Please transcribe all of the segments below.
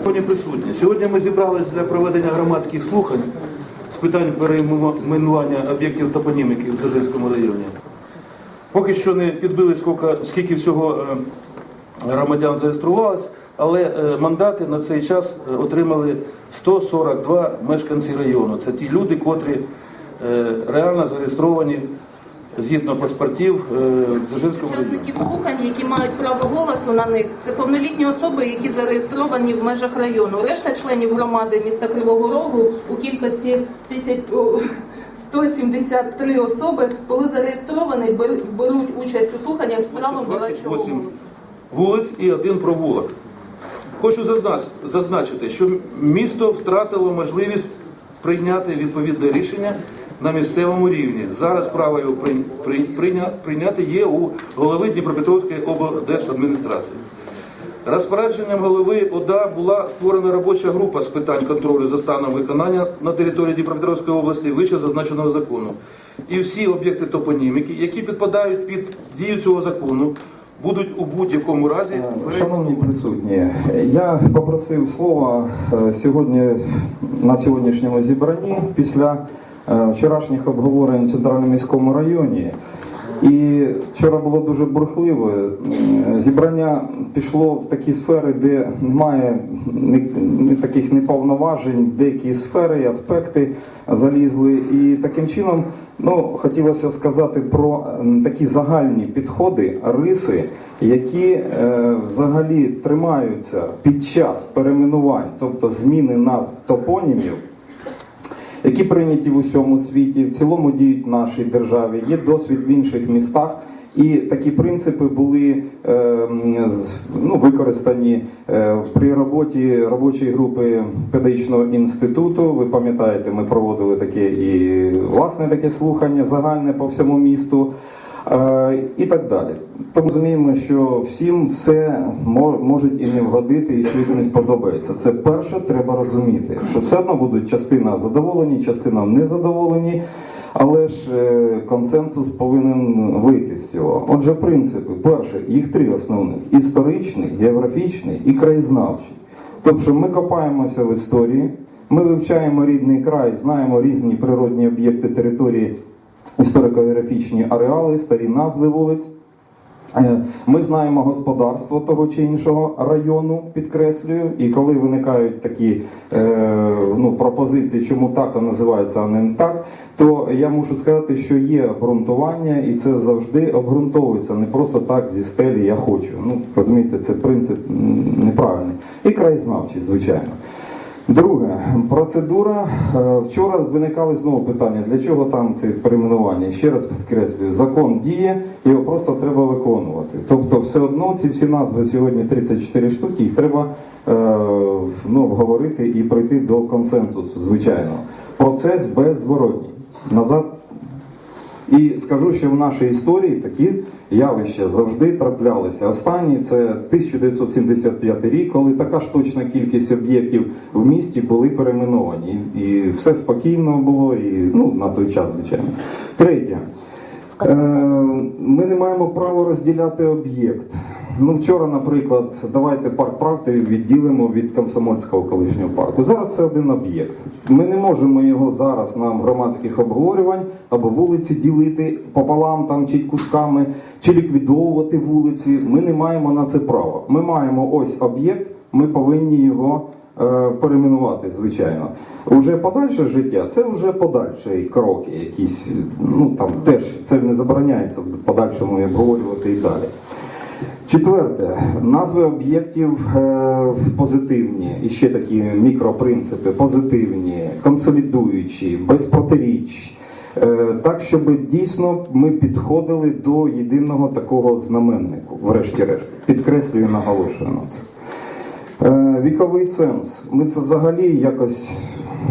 Сьогодні присутні. Сьогодні ми зібралися для проведення громадських слухань з питань перейменування об'єктів топоніміки в Дзержинському районі. Поки що не підбили, скільки, скільки всього е, громадян зареєструвалось, але е, мандати на цей час е, отримали 142 мешканці району. Це ті люди, котрі реально зареєстровані згідно паспортів е, Дзержинському. Учасників слухань, які мають право голосу на них, це повнолітні особи, які зареєстровані в межах району. Решта членів громади міста Кривого Рогу у кількості тисяч о, 173 особи були зареєстровані беруть участь у слуханнях з правом голосу. вулиць і один провулок. Хочу зазнач- зазначити, що місто втратило можливість прийняти відповідне рішення на місцевому рівні. Зараз право його прий- прий- прийняти є у голови Дніпропетровської облдержадміністрації. Розпорядженням голови ОДА була створена робоча група з питань контролю за станом виконання на території Дніпропетровської області вище зазначеного закону. І всі об'єкти топоніміки, які підпадають під дію цього закону, будуть у будь-якому разі Шановні присутні, я попросив слова е, сьогодні на сьогоднішньому зібранні після е, вчорашніх обговорень в центральному міському районі. І вчора було дуже бурхливе. Зібрання пішло в такі сфери, де немає таких неповноважень, деякі сфери і аспекти залізли. І таким чином ну, хотілося сказати про такі загальні підходи, риси, які е, взагалі тримаються під час перейменувань, тобто зміни назв топонімів які прийняті в усьому світі, в цілому діють в нашій державі, є досвід в інших містах. І такі принципи були е, з- ну, використані е, при роботі робочої групи педагогічного інституту. Ви пам'ятаєте, ми проводили таке і власне таке слухання загальне по всьому місту. І так далі. Тому розуміємо, що всім все мо- можуть і не вгодити, і щось не сподобається. Це перше, треба розуміти, що все одно будуть частина задоволені, частина незадоволені, але ж е, консенсус повинен вийти з цього. Отже, принципи, перше, їх три основних: історичний, географічний і краєзнавчий. Тобто ми копаємося в історії, ми вивчаємо рідний край, знаємо різні природні об'єкти території історико-географічні ареали, старі назви вулиць. Е, Ми знаємо господарство того чи іншого району, підкреслюю, і коли виникають такі е, ну, пропозиції, чому так називається, а не так, то я мушу сказати, що є обґрунтування, і це завжди обґрунтовується не просто так зі стелі я хочу. Ну розумієте, це принцип неправильний. І краєзнавчий, звичайно. Друге, процедура. Е, Вчора виникали знову питання, для чого там це перейменування. Ще раз підкреслюю, закон діє, його просто треба виконувати. Тобто, все одно ці всі назви сьогодні 34 штуки, їх треба е, ну, обговорити і прийти до консенсусу, звичайно. Процес беззворотній. Назад і скажу, що в нашій історії такі явища завжди траплялися. Останні це 1975 рік, коли така ж точна кількість об'єктів в місті були перейменовані. І, і все спокійно було, і ну, на той час, звичайно. Третє. Е, Ми не маємо права розділяти об'єкт. Ну, вчора, наприклад, давайте парк правди відділимо від комсомольського колишнього парку. Зараз це один об'єкт. Ми не можемо його зараз на громадських обговорювань або вулиці ділити пополам там чи кусками, чи ліквідовувати вулиці. Ми не маємо на це права. Ми маємо ось об'єкт, ми повинні його е, перейменувати, звичайно. Уже подальше життя це вже подальші кроки, якісь, ну там теж це не забороняється в подальшому обговорювати і далі. Четверте, назви об'єктів е, позитивні, і ще такі мікропринципи, позитивні, консолідуючі, без протиріч. Е, так, щоб дійсно ми підходили до єдиного такого знаменнику, врешті-решт. Підкреслюю, наголошую на це. Е, Віковий ценз. Ми це взагалі якось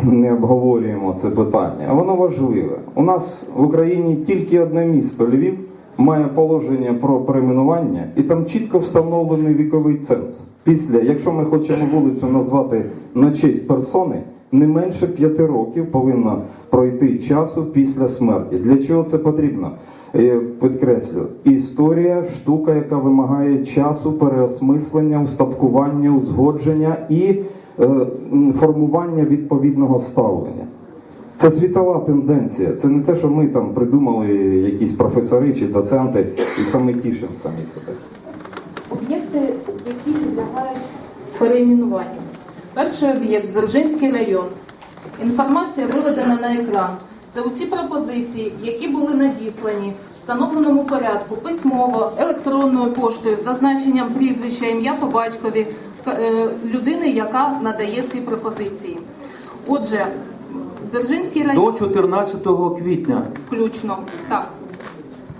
не обговорюємо це питання, воно важливе. У нас в Україні тільки одне місто Львів має положення про перейменування, і там чітко встановлений віковий ценз. Після, якщо ми хочемо вулицю назвати на честь персони, не менше п'яти років повинно пройти часу після смерті. Для чого це потрібно? Е, Підкреслю, історія штука, яка вимагає часу, переосмислення, устаткування, узгодження і е, формування відповідного ставлення. Це світова тенденція. Це не те, що ми там придумали якісь професори чи доценти і саме тішимо самі себе. Об'єкти, які підлягають перейменуванню. Перший об'єкт Дзержинський район. Інформація виведена на екран. Це усі пропозиції, які були надіслані в встановленому порядку письмово, електронною поштою з зазначенням прізвища, ім'я по батькові е, людини, яка надає ці пропозиції. Отже, Дзержинський район До 14 квітня. включно. Так.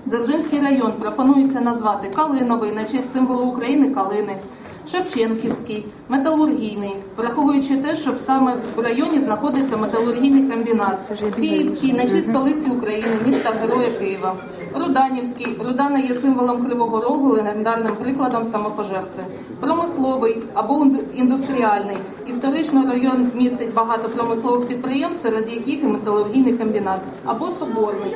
Дзержинський район пропонується назвати Калиновий на честь символу України Калини, Шевченківський, Металургійний, враховуючи те, що саме в районі знаходиться металургійний комбінат, Київський на честь столиці України, міста Героя Києва, Руданівський. Рудана є символом Кривого Рогу, легендарним прикладом самопожертви. Промисловий або індустріальний. Історично район містить багато промислових підприємств, серед яких і металургійний комбінат, або соборний.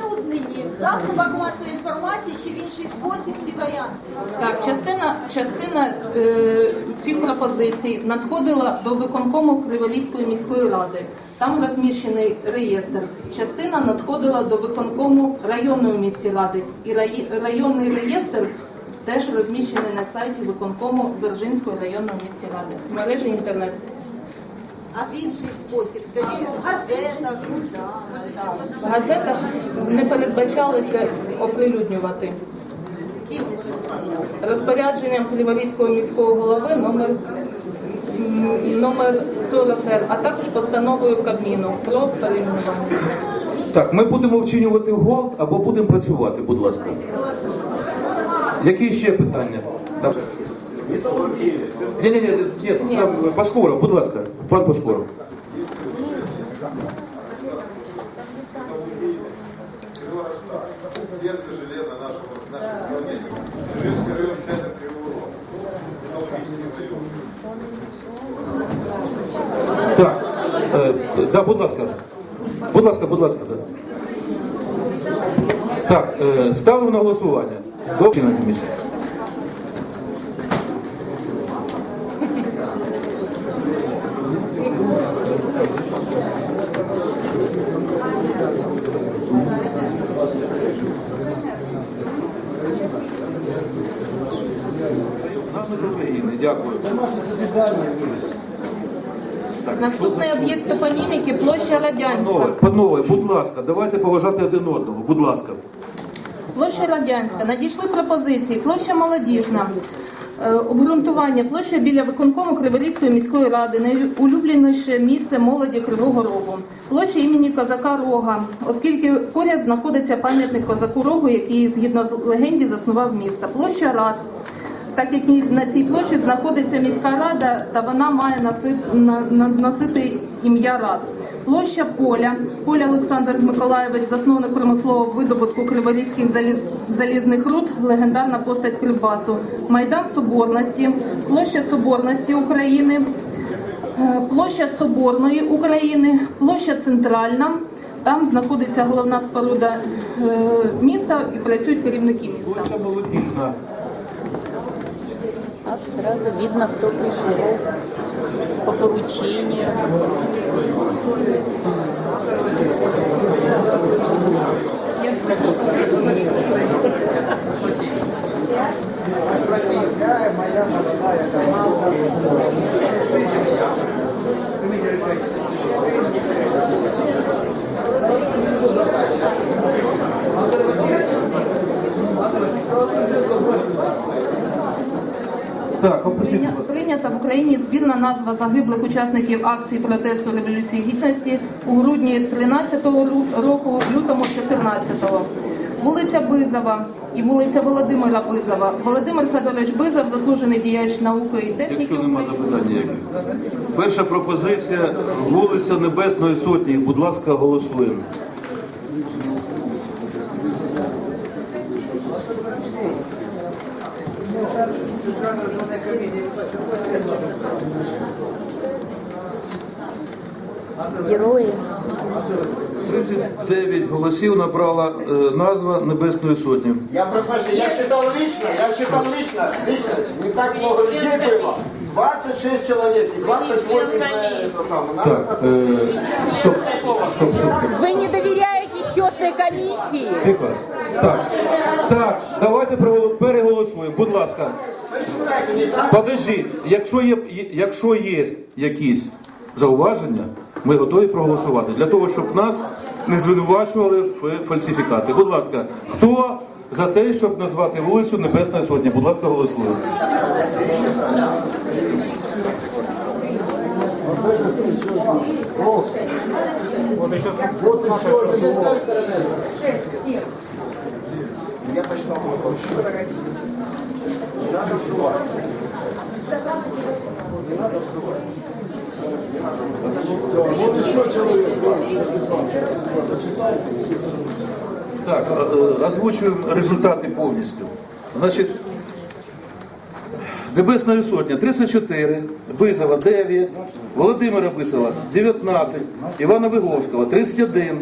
в засобах масової інформації чи в інший спосіб ці варіанти. Так, частина, частина е, цих пропозицій надходила до виконкому Криворізької міської ради. Там розміщений реєстр. Частина надходила до виконкому районної міської ради. І районний реєстр теж розміщений на сайті виконкому Дзержинської районної міської ради в мережі інтернет. А в інший спосіб, скажімо, в газетах. В газетах не передбачалося оприлюднювати. Розпорядженням Криворізького міського голови номер номер 40 Р, а також постановою Кабміну про перейменування. Так, ми будемо вчинювати голд або будемо працювати, будь ласка. Які ще питання? Так. Ні, ні, ні, ні, там Пашкоров, будь ласка, пан Пашкоров. сердце железа нашего, нашей страны. Ижевский район, центр Кривого Рога. Металлургический район. Так, е, да, будь ласка. Будь ласка, будь ласка. Да. Так, е, ставимо на голосування. Добре на комісії. Нами України, дякую. Так, Наступний об'єкт топоніміки площа Радянська. Панове, будь ласка, давайте поважати один одного. Будь ласка. Площа Радянська. Надійшли пропозиції. Площа Молодіжна. Е, Обґрунтування площа біля виконкому Криворізької міської ради, найулюбленіше місце молоді Кривого Рогу. Площа імені Козака Рога, оскільки поряд знаходиться пам'ятник Козаку Рогу, який згідно з легенді заснував місто. Площа Рад. Так як на цій площі знаходиться міська рада, та вона має носити, ім'я рад. Площа Поля. Поля Олександр Миколаєвич, засновник промислового видобутку криворізьких заліз, залізних руд, легендарна постать Кривбасу. Майдан Соборності, площа Соборності України, е, площа Соборної України, площа Центральна. Там знаходиться головна споруда е, міста і працюють керівники міста. Сразу видно, кто пришел по поручению. Так, опустіть, будь Прийня- ласка. Прийнята в Україні збірна назва загиблих учасників акції протесту Революції Гідності у грудні 13-го ру- року, лютому 14-го. Вулиця Бизова і вулиця Володимира Бизова. Володимир Федорович Бизов, заслужений діяч науки і техніки. Якщо нема запитань ніяких. Перша пропозиція вулиця Небесної Сотні. Будь ласка, голосуємо. голосів набрала е, назва Небесної Сотні. Я профессор, я читал лично, я читал лично, лично, не так много людей было. 20 26 человек и 28 э, это самое. Надо Так, е, стоп, стоп, стоп, стоп. Вы не доверяете счетной комиссии? Тихо. Так, так, давайте проголо- переголосуємо, будь ласка. Подождіть, якщо є, є- якщо є якісь зауваження, ми готові проголосувати для того, щоб нас не звинувачували в фальсифікації. Будь ласка, хто за те, щоб назвати вулицю Небесна Сотня? Будь ласка, голосуємо. Я почну. Надо взрывать. Не надо взрывать. Вот еще человек. Так, е, озвучуємо результати повністю. Значить, Небесна Сотня 34, Визова 9, Володимира Висова 19, Івана Виговського 31,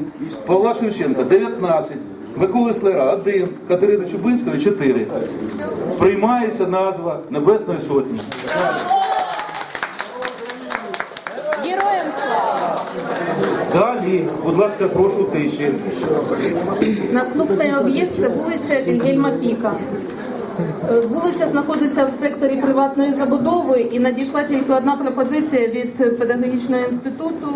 Павла Шевченка 19, Миколи Слера 1, Катерини Чубинської 4. Приймається назва Небесної Сотні. Далі, будь ласка, прошу тиші. Наступний об'єкт це вулиця Вільгельма Піка. Е, Вулиця знаходиться в секторі приватної забудови і надійшла тільки одна пропозиція від педагогічного інституту.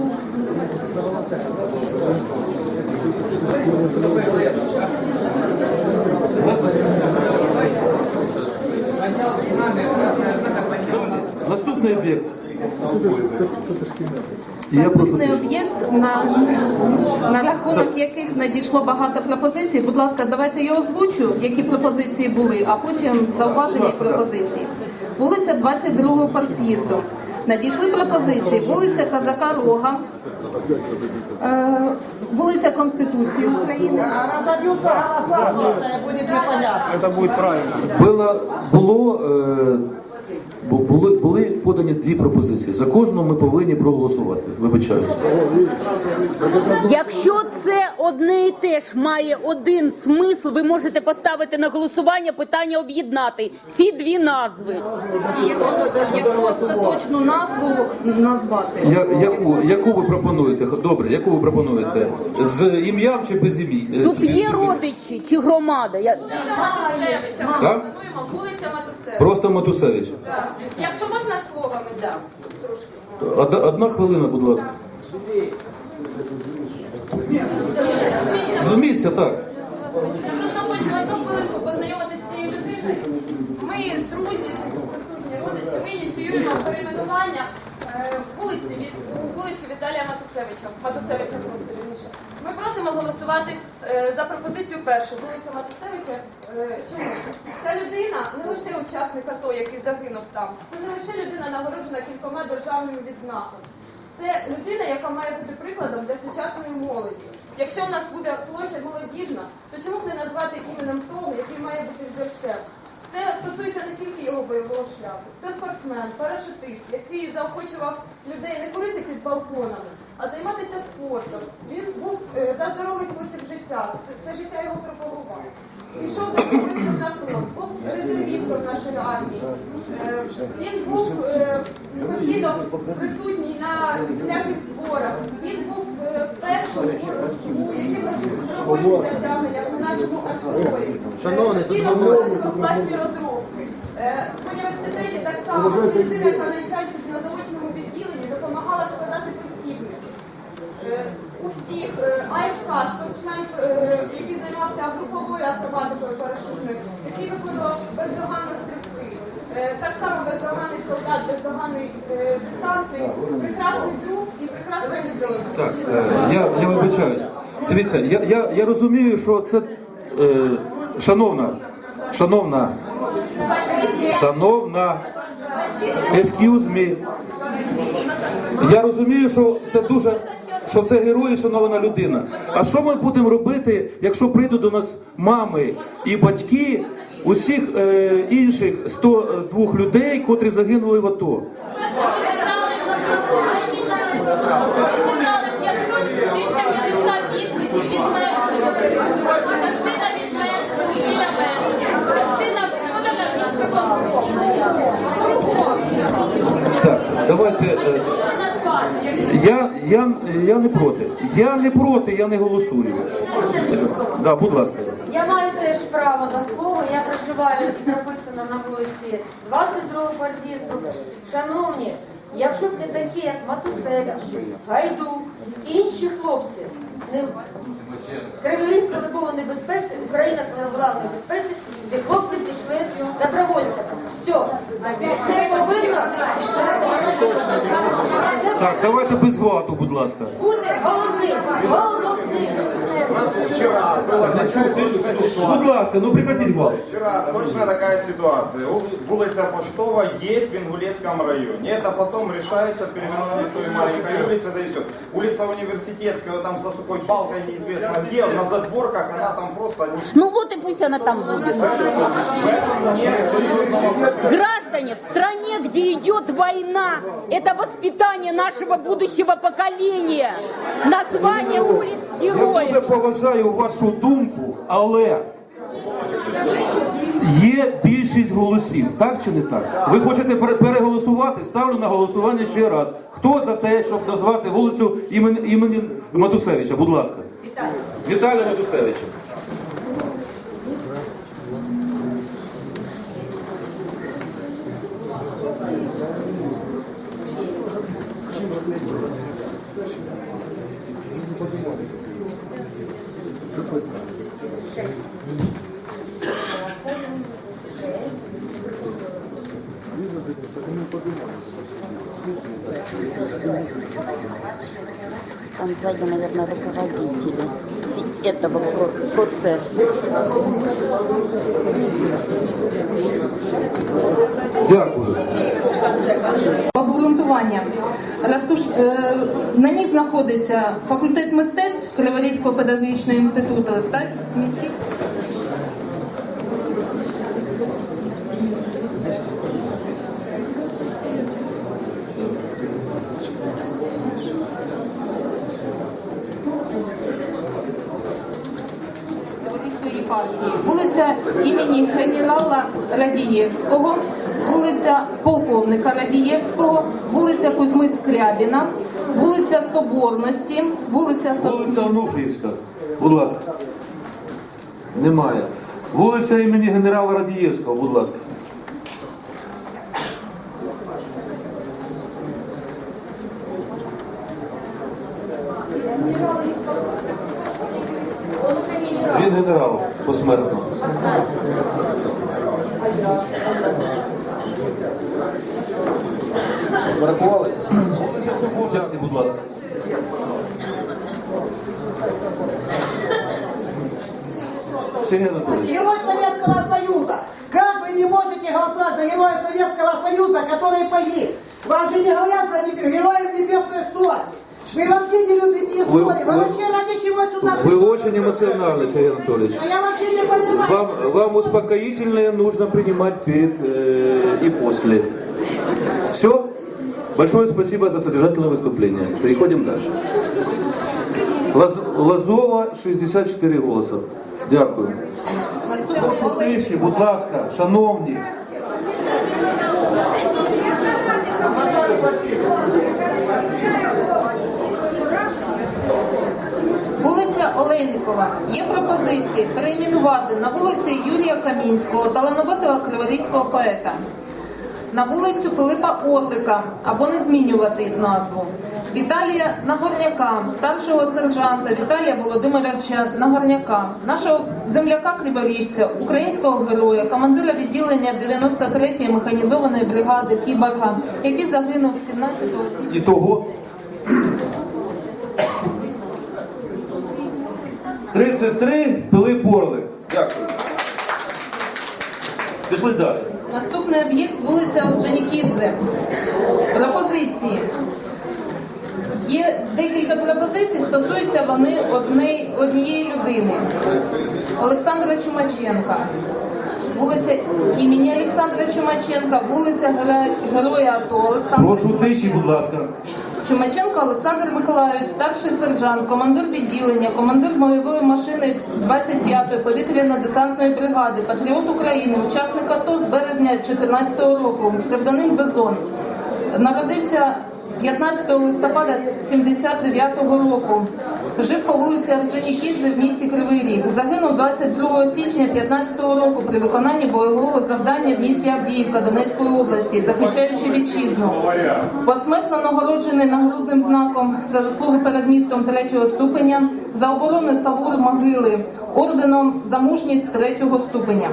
Наступний об'єкт. Я прошу Наступний об'єкт, на, на рахунок яких надійшло багато пропозицій. Будь ласка, давайте я озвучу, які пропозиції були, а потім зауваження пропозиції. Вулиця 22-го парт'їзду. Надійшли пропозиції. Вулиця Казака Рога, е, вулиця Конституції України. Разобьются голоса просто, и будет непонятно. Було, було, е, були, були подані дві пропозиції. За кожну ми повинні проголосувати. Вибачаюся. Якщо це одне і те ж має один смисл, ви можете поставити на голосування питання об'єднати ці дві назви. Яку остаточну назву назвати? Я, яку, яку ви пропонуєте? Добре, яку ви пропонуєте? З ім'ям чи без ім'я? Тут є родичі чи громада. Я... Так? Вулиця. Просто Матусевич. Якщо можна словами, да. Трошки. Одна, одна хвилина, будь ласка. З місця, так. Я просто хочу одну хвилинку познайомитися з цією людиною. Ми, друзі, присутні родичі, ми ініціюємо перейменування е, вулиці від вулиці Віталія Матусевича. Матусевича. Ми просимо голосувати е, за пропозицію першу. Вулиця Матусевича. Е, чому? Ця людина не лише учасник АТО, який загинув там. Це не лише людина нагороджена кількома державними відзнаками. Це людина, яка має бути прикладом для сучасної молоді. Якщо у нас буде площа молодіжна, то чому б не назвати іменем того, який має бути взірцем? Це стосується не тільки його бойового шляху. Це спортсмен, парашутист, який заохочував людей не курити під балконами, а займатися спортом. Він був е, за здоровий спосіб життя, все, життя його пропагував. Пішов на фронт, був резервістом нашої армії. Е, Він був е, постійно присутній на всяких зборах. Він був першим у якихось робочих досягненнях на нашому арсеналі. Постійно проводив власні розробки. В університеті так само людина, яка навчаючись У всіх е, АСК, спортсмен, який займався груповою акробатикою парашутною, який виконував бездоганно стрибки. Е, Так само бездоганний солдат, бездоганний е, десантник, прекрасний друг і прекрасний. Так, я, я вибачаюсь. Дивіться, я, я, я розумію, що це. Е, шановна, шановна, шановна, excuse me. Я розумію, що це дуже. Що це герой шанована людина. А що ми будемо робити, якщо прийдуть до нас мами і батьки усіх е, інших 102 людей, котрі загинули в АТО? Зібрали 500, більше від мешканців. Частина від мене, частина Так. Давайте. е, Я, я, я не проти. Я не проти, я не голосую. Да, будь ласка. Я маю теж право на слово. Я проживаю прописана на вулиці 22 квартиру. Шановні, якщо б не такі, як Матусевич, Гайдук, інші хлопці, не Кривий Ріг, коли був у небезпеці, Україна, коли була в небезпеці, ці хлопці пішли добровольцями. Все, все повинно Так, давайте без гвалту, будь ласка. бути головним. Головним. Вчера была. Будь ласка, ну прекратіть гвалт. Вчера точно такая ситуация. Ули- Вулиця Поштова есть в Ингулецком районе. Это потом решается переименование той маленькой улицы, да и все. Улица Университетская, там за сухой палкой неизвестно где, на задворках она там просто... Ну вот и пусть она там будет. Граждане, в стране, где идет война, это воспитание нашего будущего поколения. Название улиц Я дуже героев. поважаю вашу думку, але є більшість голосів, так чи не так? Ви хочете переголосувати? Ставлю на голосування ще раз. Хто за те, щоб назвати вулицю імені, імені Матусевича? Будь ласка. Вітаю. Віталія Матусевича. Там сзади, наверное, руководители этого процесса. Дякую. Обґрунтування. Е, На ній знаходиться факультет мистецтв Криворізького педагогічного інституту, так? Міський? Криворізької єпархії. Вулиця імені генерала Радієвського, вулиця полковника Радієвського, вулиця Кузьми Скрябіна, вулиця Соборності, вулиця Вулиця. Онуфрівська. Будь ласка. Немає. Вулиця імені генерала Радієвського, будь ласка. Вы вообще не любите историю. Вы, вы- вообще ради чего сюда Вы пришли? очень эмоциональны, Сергей Анатольевич. А я вообще не понимаю. Вам, вам успокоительное нужно принимать перед э, и после. Все? Большое спасибо за содержательное выступление. Переходим дальше. Лаз- Лазова 64 голоса. Дякую. Прошу тиші, будь ласка, шановні. Олейникова. Є пропозиції перейменувати на вулиці Юрія Камінського, талановитого криворізького поета, на вулицю Пилипа Орлика або не змінювати назву. Віталія Нагорняка, старшого сержанта Віталія Володимировича Нагорняка, нашого земляка Криворіжця, українського героя, командира відділення 93-ї механізованої бригади Кіборга, який загинув 17 січня. 33 Пилип Орлик. Дякую. Пішли далі. Наступний об'єкт вулиця Орджонікідзе. Пропозиції. Є декілька пропозицій, стосуються вони одне- однієї людини. Олександра Чумаченка. Вулиця імені Олександра Чумаченка, вулиця Героя АТО Олександра Прошу тиші, будь ласка. Чумаченко Олександр Миколаївич, старший сержант, командир відділення, командир бойової машини 25-ї повітряно-десантної бригади, патріот України, учасник АТО з березня 2014 року, псевдоним Безон. Народився 15 листопада 79-го року. Жив по вулиці Орджонікідзе в місті Кривий Ріг. Загинув 22 січня 15-го року при виконанні бойового завдання в місті Авдіївка Донецької області, захищаючи вітчизну. Посмертно нагороджений нагрудним знаком за заслуги перед містом третього ступеня, за оборону Савур могили, орденом за мужність третього ступеня.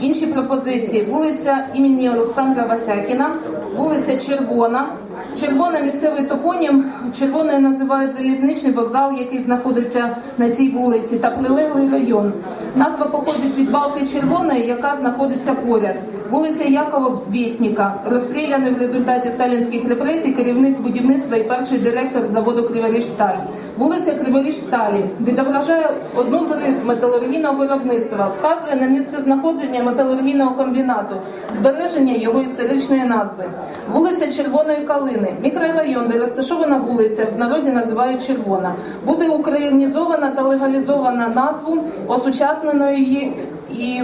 Інші пропозиції: вулиця імені Олександра Васякіна, вулиця Червона. Червона місцевий топонім. Червоною називають залізничний вокзал, який знаходиться на цій вулиці, та прилеглий район. Назва походить від балки червоної, яка знаходиться поряд. Вулиця Якова Вєсніка, розстріляний в результаті сталінських репресій керівник будівництва і перший директор заводу Криворіжсталь. Вулиця Криворіжсталі відображає одну з рис металургійного виробництва, вказує на місце знаходження металургійного комбінату, збереження його історичної назви. Вулиця Червоної Калини, мікрорайон, де розташована вулиця, в народі називають Червона. Буде українізована та легалізована назву, осучасненої і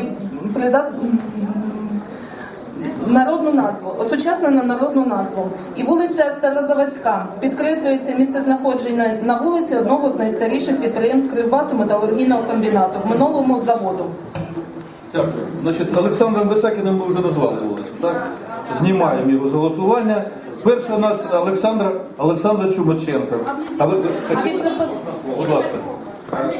придат народну назву, осучаснену народну назву. І вулиця Старозаводська підкреслюється місце знаходження на вулиці одного з найстаріших підприємств Кривбасу металургійного комбінату, в минулому заводу. Дякую. Значить, Олександром Висакіним ми вже назвали вулицю, так? Знімаємо його з голосування. Перша у нас Олександра, Олександра Чумаченка. А ви, будь ласка.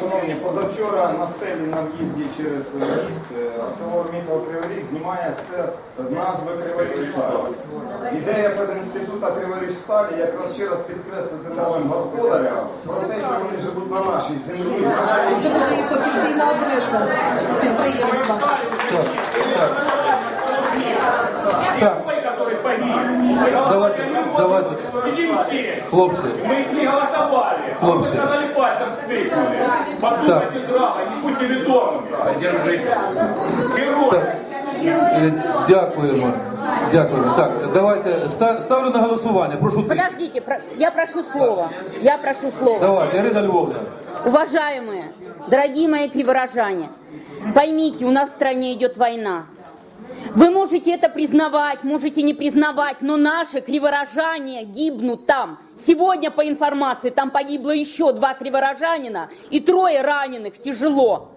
Шановні, позавчора на стелі на в'їзді через міст е, ArcelorMittal Кривий Ріг знімає з назви Криворіжсталь. Ідея пединститута Криворіжсталі якраз ще раз підкреслити новим господарям про те, що вони живуть на нашій землі. Це буде їх офіційна адреса підприємства. давайте, давайте. Сидим здесь. Хлопці, Мы не голосовали. А вы Хлопцы. сказали пальцем тыкнули. Подумайте здраво, не будьте ведомыми. Держите. Герой. так, е, дякуємо. Дякуємо. Так, давайте ста- ставлю на голосування. Прошу ти. Подождите, про- я прошу слова. Я прошу слова. Давайте, Ірина Львовна. Уважаемые, дорогие мои криворожане, поймите, у нас в стране идет война. Можете это признавать, можете не признавать, но наши криворожане гибнут там. Сегодня, по информации, там погибло еще два криворожанина и трое раненых тяжело.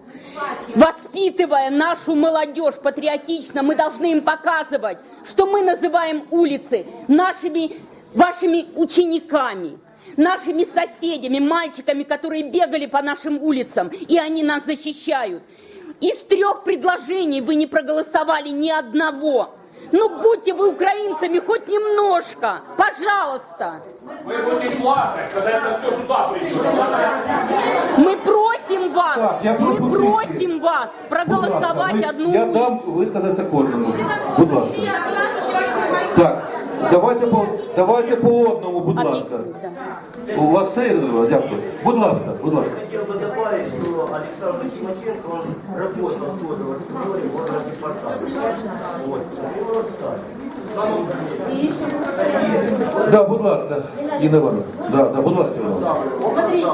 Воспитывая нашу молодежь патриотично, мы должны им показывать, что мы называем улицы нашими, вашими учениками нашими соседями, мальчиками, которые бегали по нашим улицам, и они нас защищают. Из трех предложений вы не проголосовали ни одного. Ну будьте вы украинцами хоть немножко, пожалуйста. Вы будете плакать, когда это все сюда придет. Мы просим вас, Так, я прошу мы просим вас Будь ласка, проголосовать одну Я улицу. дам висказатися кожному. Будь ласка. Так, давайте по, давайте по одному, будь ласка. У вас все? Дякую. Будь ласка, будь ласка. Хотел бы добавить, что Александр Тимошенко, он работал тоже в Арсенале, в органе департамента. Вот. Его расстали. Да, будь ласка, Інна Івановна. Да, да, будь ласка, Інна Івановна. Смотрите,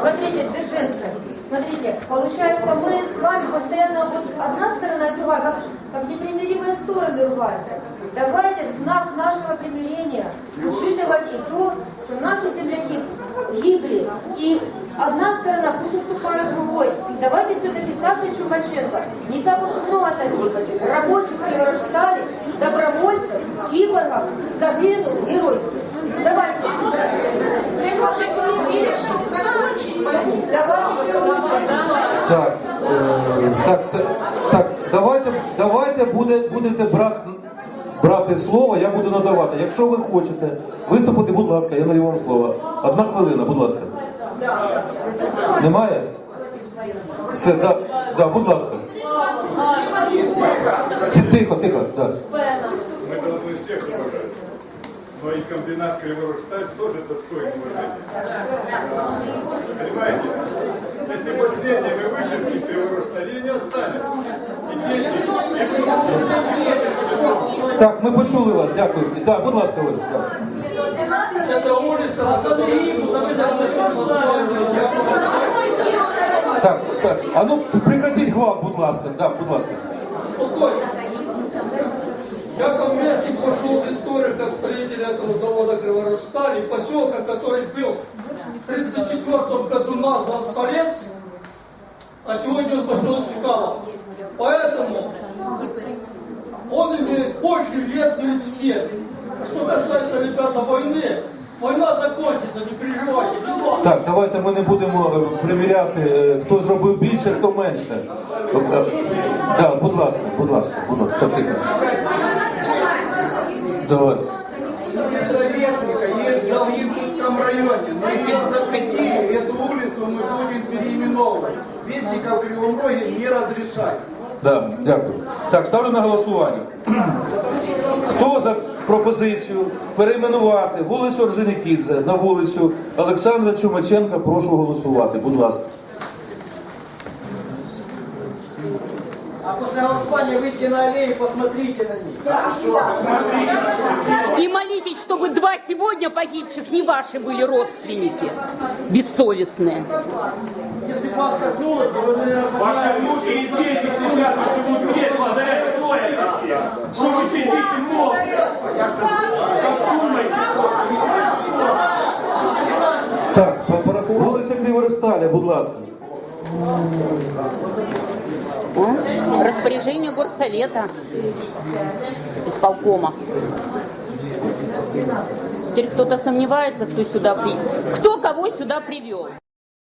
смотрите, Дзержинцы, смотрите, получается, мы с вами постоянно вот одна сторона и другая, как, как непримиримые стороны ругаются. Давайте в знак нашего примирения учитывать и то, что наши земляки гибли, и одна сторона пусть уступает другой. Давайте все-таки Саша Чумаченко, не так уж и много таких рабочих Криворожстали, добровольцев, киборгов, загинул геройски. Давайте. Давайте Так, е, так, так, давайте, давайте буде, будете брати, брати слово, я буду надавати. Якщо ви хочете виступити, будь ласка, я надаю вам слово. Одна хвилина, будь ласка. Немає? Все, да, да, будь ласка. Тихо, тихо, да. Мы должны всех уважать. Но и комбинат Криворожсталь тоже достоин уважения. Понимаете? Если последний вы вычеркнете Криворожсталь, и не останется. Так, ми почули вас, дякую. Так, будь ласка, ви. Так. Так, так. А ну прекратіть гвалт, будь ласка. Да, будь ласка. Я коммунистский вошел в историю как этого завода Криворосталь и поселка, который был в 1934 году назван Солец, а сегодня он поселок Чкалов. Поэтому он имеет больше вес перед всеми. А Что касается, ребята, войны, война закончится, не переживайте, без вас. Так, давайте ми не будемо е, приміряти, е, хто зробив більше, хто менше. Е, Так, будь ласка, будь ласка, будь ласка. Так, тихо. Давай. Улица Вестника есть в Долгинцевском районе, но ее запретили, эту улицу мы будем переименовывать. Вестника в Кривом Роге не разрешать. Да, дякую. Так, ставлю на голосування. Хто за пропозицію перейменувати вулицю Орджонікідзе на вулицю Олександра Чумаченка, прошу голосувати. Будь ласка. А после голосования выйдите на аллею и посмотрите на них. И молитесь, чтобы два сегодня погибших не ваши были родственники, бессовестные. Если бы вас коснулось, то вы, наверное, Ваши внуки и дети сидят, живут здесь, благодаря трое Что вы сидите молча? Как думаете? Так, по- порахуй. вулиця Криворосталя, будь ласка. Распоряжение горсовета, исполкома. Теперь кто-то сомневается, кто сюда при... Кто кого сюда привел?